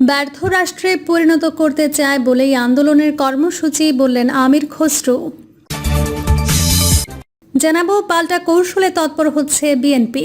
ব্যর্থ রাষ্ট্রে পরিণত করতে চায় বলেই আন্দোলনের কর্মসূচি বললেন আমির খসরু। জানাব পাল্টা কৌশলে তৎপর হচ্ছে বিএনপি।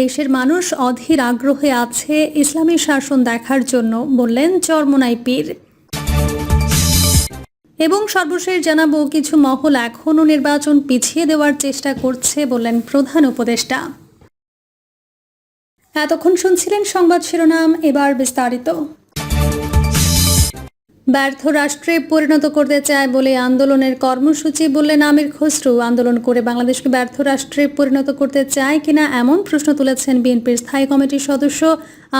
দেশের মানুষ অধীর আগ্রহে আছে ইসলামী শাসন দেখার জন্য বললেন চরমনাই পীর। এবং সর্বশেষ জানাব কিছু মহল এখনও নির্বাচন পিছিয়ে দেওয়ার চেষ্টা করছে বললেন প্রধান উপদেষ্টা। এতক্ষণ শুনছিলেন সংবাদ শিরোনাম, এবার বিস্তারিত। ব্যর্থ রাষ্ট্রে পরিণত করতে চায় বলে আন্দোলনের কর্মসূচি বললেন আমির খসরু। আন্দোলন করে বাংলাদেশকে ব্যর্থ রাষ্ট্রে পরিণত করতে চায় কিনা এমন প্রশ্ন তুলেছেন বিএনপির স্থায়ী কমিটির সদস্য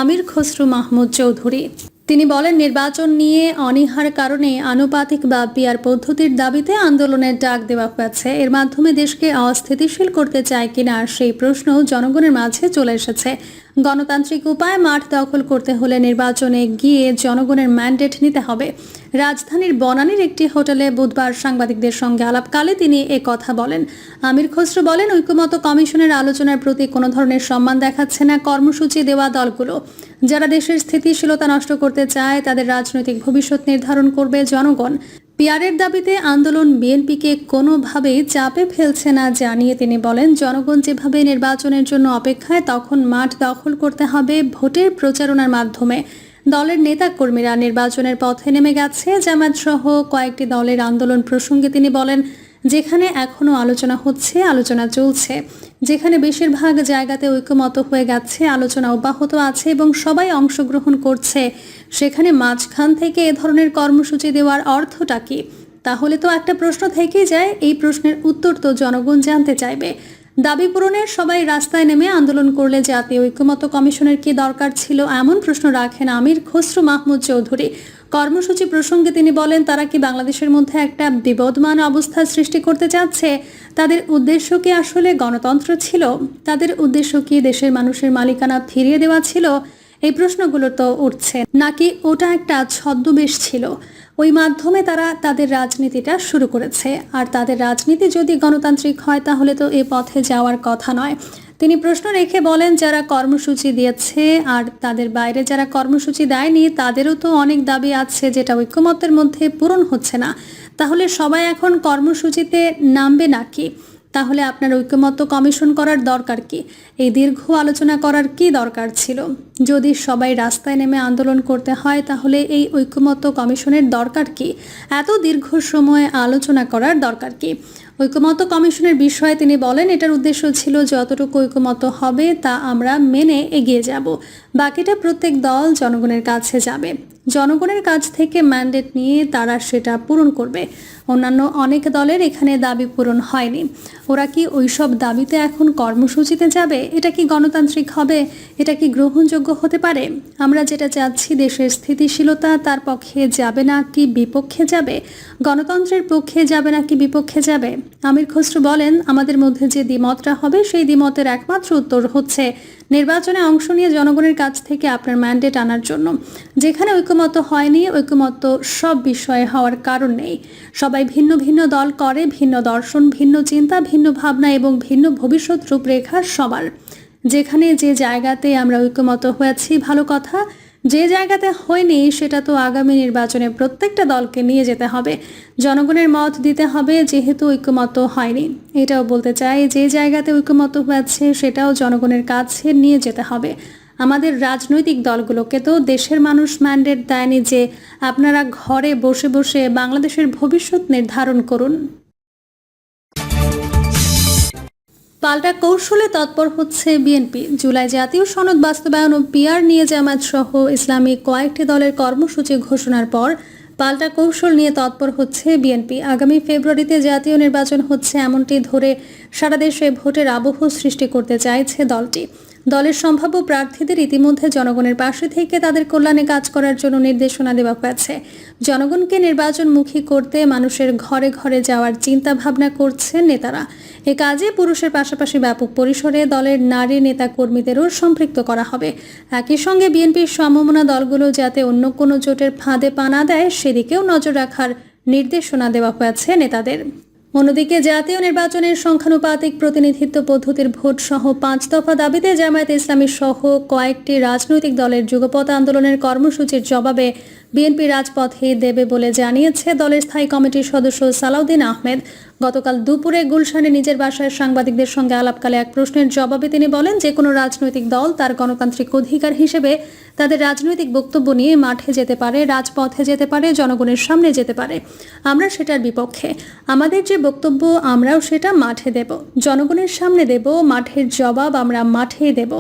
আমির খসরু মাহমুদ চৌধুরী। তিনি বলেন, নির্বাচন নিয়ে অনীহার কারণে আনুপাতিক বা পিয়ার পদ্ধতির দাবিতে আন্দোলনের ডাক দেওয়া হয়েছে। এর মাধ্যমে দেশকে অস্থিতিশীল করতে চায় কিনা সেই প্রশ্ন জনগণের মাঝে চলে এসেছে। গণতান্ত্রিক উপায়ে মাঠ দখল করতে হলে নির্বাচনে গিয়ে জনগণের ম্যান্ডেট নিতে হবে। রাজধানীর বনানীর একটি হোটেলে বুধবার সাংবাদিকদের সঙ্গে আলাপকালে তিনি এ কথা বলেন। আমির খসরু বলেন ঐক্যমত কমিশনের আলোচনার প্রতি কোনো ধরনের সম্মান দেখাচ্ছে না কর্মসূচি দেওয়া দলগুলো। যারা দেশের স্থিতিশীলতা নষ্ট করতে চায়, তাদের রাজনৈতিক ভবিষ্যৎ নির্ধারণ করবে জনগণ। পিয়ারের দাবিতে আন্দোলন বিএনপিকে কোনোভাবেই চাপে ফেলছে না জানিয়ে তিনি বলেন, জনগণ যেভাবে নির্বাচনের জন্য অপেক্ষায় তখন মাঠ দখল করতে হবে ভোটের প্রচারণার মাধ্যমে। দলের নেতা কর্মীরা নির্বাচনের পথে নেমে গেছে। জামাত সহ কয়েকটি দলের আন্দোলন প্রসঙ্গে তিনি বলেন যেখানে এখনও আলোচনা হচ্ছে, আলোচনা চলছে। যেখানে বেশিরভাগ জায়গাতে ঐক্যমত হয়ে গেছে, আলোচনা অব্যাহত আছে এবং সবাই অংশগ্রহণ করছে। সেখানে মাঝখান থেকে এ ধরনের কর্মসূচি দেওয়ার অর্থটা কি? তাহলে তো একটা প্রশ্ন থেকেই যায়, এই প্রশ্নের উত্তর তো জনগণ জানতে চাইবে। দাবি পূরণের সবাই রাস্তায় নেমে আন্দোলন করলে জাতীয় ঐক্যমত কমিশনের কি দরকার ছিল এমন প্রশ্ন রাখেন আমির খসরু মাহমুদ চৌধুরী। কর্মসূচি প্রসঙ্গে তিনি বলেন, তারা কি বাংলাদেশের মধ্যে একটা বিবদমান অবস্থা সৃষ্টি করতে চাচ্ছে? তাদের উদ্দেশ্য কি আসলে গণতন্ত্র ছিল? তাদের উদ্দেশ্য কি দেশের মানুষের মালিকানা ফিরিয়ে দেওয়া ছিল? এই প্রশ্নগুলো তো উঠছে। নাকি ওটা একটা ছদ্মবেশ ছিল? ওই মাধ্যমে তারা তাদের রাজনীতিটা শুরু করেছে। আর তাদের রাজনীতি যদি গণতান্ত্রিক হয়, তাহলে তো এ পথে যাওয়ার কথা নয়। তিনি প্রশ্ন রেখে বলেন, যারা কর্মসূচি দিয়েছে আর তাদের বাইরে যারা কর্মসূচি দেয়নি, তাদেরও তো অনেক দাবি আছে যেটা ঐক্যমত্যের মধ্যে পূরণ হচ্ছে না। তাহলে সবাই এখন কর্মসূচিতে নামবে নাকি? তাহলে আপনার ঐক্যমত্য কমিশন করার দরকার কি? এই দীর্ঘ আলোচনা করার কি দরকার ছিল? যদি সবাই রাস্তায় নেমে আন্দোলন করতে হয়, তাহলে এই ঐক্যমত্য কমিশনের দরকার কি? এত দীর্ঘ সময় আলোচনা করার দরকার কি? ঐক্যমত্য কমিশনের বিষয়ে তিনি বলেন, এটার উদ্দেশ্য ছিল যতটুকু ঐক্যমত্য হবে তা আমরা মেনে এগিয়ে যাব। বাকিটা প্রত্যেক দল জনগণের কাছে যাবে। জনগণের কাছ থেকে ম্যান্ডেট নিয়ে তারা সেটা পূরণ করবে। অন্যান্য অনেক দলের এখানে দাবি পূরণ হয়নি। ওরা কি ওইসব দাবিতে এখন কর্মসূচিতে যাবে? এটা কি গণতান্ত্রিক হবে? এটা কি গ্রহণযোগ্য হতে পারে? আমরা যেটা চাচ্ছি, দেশের স্থিতিশীলতা তার পক্ষে যাবে না কি বিপক্ষে যাবে? গণতন্ত্রের পক্ষে যাবে না কি বিপক্ষে যাবে? আমির খসরু বলেন, আমাদের মধ্যে যে দ্বিমতটা হবে, সেই দ্বিমতের একমাত্র উত্তর হচ্ছে নির্বাচনে অংশ নিয়ে জনগণের কাছ থেকে আপনার ম্যান্ডেট আনার জন্য। যেখানে ঐক্যমত হয়নি ঐক্যমত সব বিষয়ে হওয়ার কারণ নেই। সবাই ভিন্ন ভিন্ন দল করে, ভিন্ন দর্শন, ভিন্ন চিন্তা, ভিন্ন ভাবনা এবং ভিন্ন ভবিষ্যৎ রূপরেখা সবার। যেখানে যে জায়গাতে আমরা ঐক্যমত হয়েছি, ভালো কথা যে জায়গাতে হয়নি সেটা তো আগামী নির্বাচনে প্রত্যেকটা দলকে নিয়ে যেতে হবে। জনগণের মত দিতে হবে যেহেতু ঐক্যমত হয়নি। এটাও বলতে চাই যে জায়গাতে ঐক্যমত হয়েছে সেটাও জনগণের কাছে নিয়ে যেতে হবে। আমাদের রাজনৈতিক দলগুলোকে তো দেশের মানুষ ম্যান্ডেট দেয়নি যে আপনারা ঘরে বসে বসে বাংলাদেশের ভবিষ্যৎ নির্ধারণ করুন। পাল্টা কৌশলে তৎপর হচ্ছে বিএনপি। জুলাই জাতীয় সনদ বাস্তবায়ন ও পিয়ার নিয়ে জামাত সহ ইসলামী কয়েকটি দলের কর্মসূচি ঘোষণার পর পাল্টা কৌশল নিয়ে তৎপর হচ্ছে বিএনপি। আগামী ফেব্রুয়ারিতে জাতীয় নির্বাচন হচ্ছে এমনটি ধরে সারা দেশে ভোটের আবহ সৃষ্টি করতে চাইছে দলটি। দলের সম্ভাব্য প্রার্থীদের ইতিমধ্যে জনগণের পাশে থেকে তাদের কল্যাণে কাজ করার জন্য নির্দেশনা দেওয়া হয়েছে। জনগণকে নির্বাচনমুখী করতে মানুষের ঘরে ঘরে যাওয়ার চিন্তা ভাবনা করছেন নেতারা। এ কাজে পুরুষের পাশাপাশি ব্যাপক পরিসরে দলের নারী নেতা কর্মীদেরও সম্পৃক্ত করা হবে। একই সঙ্গে বিএনপির সমমনা দলগুলো যাতে অন্য কোনো জোটের ফাঁদে পা না দেয়, সেদিকেও নজর রাখার নির্দেশনা দেওয়া হয়েছে নেতাদের। অন্যদিকে জাতীয় নির্বাচনের সংখ্যানুপাতিক প্রতিনিধিত্ব পদ্ধতির ভোট সহ পাঁচ দফা দাবিতে জামায়াত ইসলামী সহ কয়েকটি রাজনৈতিক দলের যুগপথ আন্দোলনের কর্মসূচির জবাবে বিএনপি রাজপথে দেবে বলে জানিয়েছে দলের স্থায়ী কমিটির সদস্য সালাউদ্দিন আহমেদ। গতকাল দুপুরে গুলশানে নিজের বাসায় সাংবাদিকদের সঙ্গে আলাপকালে এক প্রশ্নের জবাবে তিনি বলেন যে কোনো রাজনৈতিক দল তার গণতান্ত্রিক অধিকার হিসেবে তাদের রাজনৈতিক বক্তব্য নিয়ে মাঠে যেতে পারে, রাজপথে যেতে পারে, জনগণের সামনে যেতে পারে। আমরা সেটার বিপক্ষে। আমাদের যে বক্তব্য, আমরাও সেটা মাঠে দেব। জনগণের সামনে দেব, মাঠের জবাব আমরা মাঠেই দেব।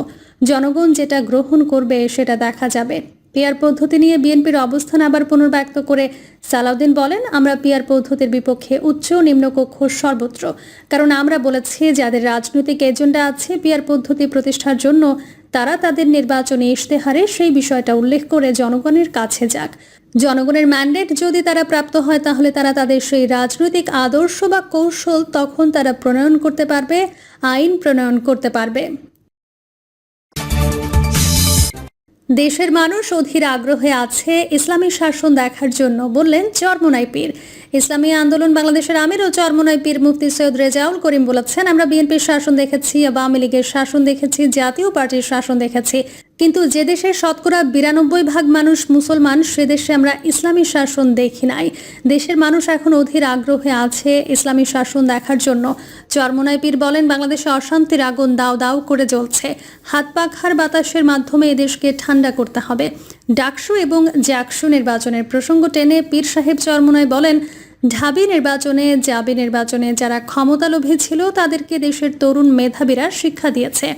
জনগণ যেটা গ্রহণ করবে সেটা দেখা যাবে। পিয়ার পদ্ধতি নিয়ে বিএনপির অবস্থান আবার পুনর্ব্যক্ত করে সালাউদ্দিন বলেন, আমরা পিয়ার পদ্ধতির বিপক্ষে উচ্চ নিম্নকক্ষ সর্বত্র। কারণ আমরা বলেছি, যাদের রাজনৈতিক এজেন্ডা আছে পিয়ার পদ্ধতি প্রতিষ্ঠার জন্য, তারা তাদের নির্বাচনী ইশতেহারে সেই বিষয়টা উল্লেখ করে জনগণের কাছে যাক। জনগণের ম্যান্ডেট যদি তারা প্রাপ্ত হয়, তাহলে তারা তাদের সেই রাজনৈতিক আদর্শ বা কৌশল তখন তারা প্রণয়ন করতে পারবে, আইন প্রণয়ন করতে পারবে। দেশের মানুষ অধীর আগ্রহে আছে ইসলামী শাসন দেখার জন্য বললেন চরমনাই পীর। ইসলামী আন্দোলন বাংলাদেশের আমির ও চরমোনাই পীর মুফতি সৈয়দ রেজাউল করিম বলেছেন, আমরা বিএনপির শাসন দেখেছি আওয়ামী লীগের শাসন দেখেছি, জাতীয় পার্টির শাসন দেখেছি। কিন্তু যে দেশের শতকরা বিরানব্বই ভাগ মানুষ মুসলমান, সে দেশে আমরা ইসলামী শাসন দেখি নাই। দেশের মানুষ এখন অধীর আগ্রহে আছে ইসলামী শাসন দেখার জন্য। চরমোনাই পীর বলেন, বাংলাদেশে অশান্তির আগুন দাও দাও করে জ্বলছে। হাত পাখার বাতাসের মাধ্যমে এদেশকে ঠান্ডা করতে হবে। ডাকসু এবং জাকসু নির্বাচনের প্রসঙ্গ টেনে পীর সাহেব চরমোনাই বলেন ঢাবি নির্বাচনে, জাবি নির্বাচনে যারা ক্ষমতালোভী ছিল, তাদেরকে দেশের তরুণ মেধাবীরা শিক্ষা দিয়েছে।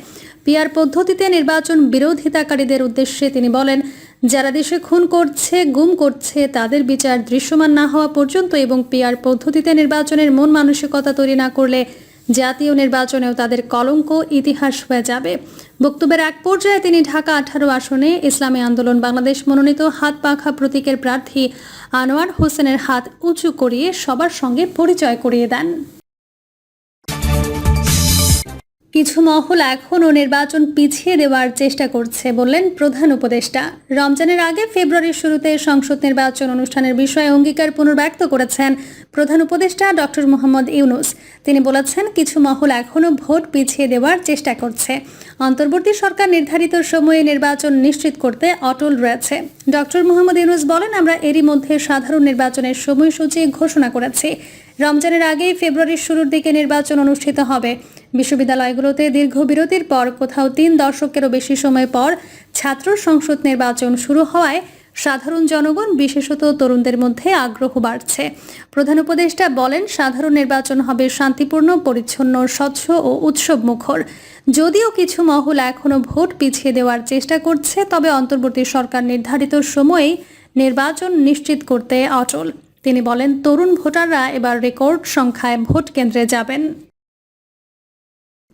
পিয়ার পদ্ধতিতে নির্বাচন বিরোধিতাকারীদের উদ্দেশ্যে তিনি বলেন, যারা দেশে খুন করছে, গুম করছে, তাদের বিচার দৃশ্যমান না হওয়া পর্যন্ত এবং পিয়ার পদ্ধতিতে নির্বাচনের মন মানসিকতা তৈরি না করলে জাতীয় নির্বাচনেও তাদের কলঙ্ক, ইতিহাস হয়ে যাবে। বক্তব্যের এক পর্যায়ে তিনি ঢাকা আঠারো আসনে ইসলামী আন্দোলন, বাংলাদেশ মনোনীত হাত পাখা প্রতীকের প্রার্থী আনোয়ার হোসেনের হাত উঁচু করিয়ে সবার সঙ্গে পরিচয় করিয়ে দেন। কিছু মহল এখনও নির্বাচন পিছিয়ে দেওয়ার চেষ্টা করছে বললেন প্রধান উপদেষ্টা। রমজানের আগে ফেব্রুয়ারির শুরুতে সংসদ নির্বাচন অনুষ্ঠানের বিষয়ে অঙ্গীকার পুনর্ব্যক্ত করেছেন প্রধান উপদেষ্টা ডক্টর মোহাম্মদ ইউনুস। তিনি বলেছেন, কিছু মহল এখনও ভোট পিছিয়ে দেওয়ার চেষ্টা করছে। অন্তর্বর্তী সরকার নির্ধারিত সময়ে নির্বাচন নিশ্চিত করতে অটল রয়েছে। ডক্টর মোহাম্মদ ইউনুস বলেন, আমরা এরই মধ্যে সাধারণ নির্বাচনের সময়সূচি ঘোষণা করেছি। রমজানের আগেই ফেব্রুয়ারির শুরুর দিকে নির্বাচন অনুষ্ঠিত হবে। বিশ্ববিদ্যালয়গুলোতে দীর্ঘ বিরতির পর কোথাও তিন দশকেরও বেশি সময় পর ছাত্র সংসদ নির্বাচন শুরু হওয়ায় সাধারণ জনগণ, বিশেষত তরুণদের মধ্যে আগ্রহ বাড়ছে। প্রধান উপদেষ্টা বলেন, সাধারণ নির্বাচন হবে শান্তিপূর্ণ, পরিচ্ছন্ন, স্বচ্ছ ও উৎসব মুখর যদিও কিছু মহল এখনও ভোট পিছিয়ে দেওয়ার চেষ্টা করছে, তবে অন্তর্বর্তী সরকার নির্ধারিত সময়েই নির্বাচন নিশ্চিত করতে অটল তিনি বলেন, তরুণ ভোটাররা এবার রেকর্ড সংখ্যায় ভোট কেন্দ্রে যাবেন।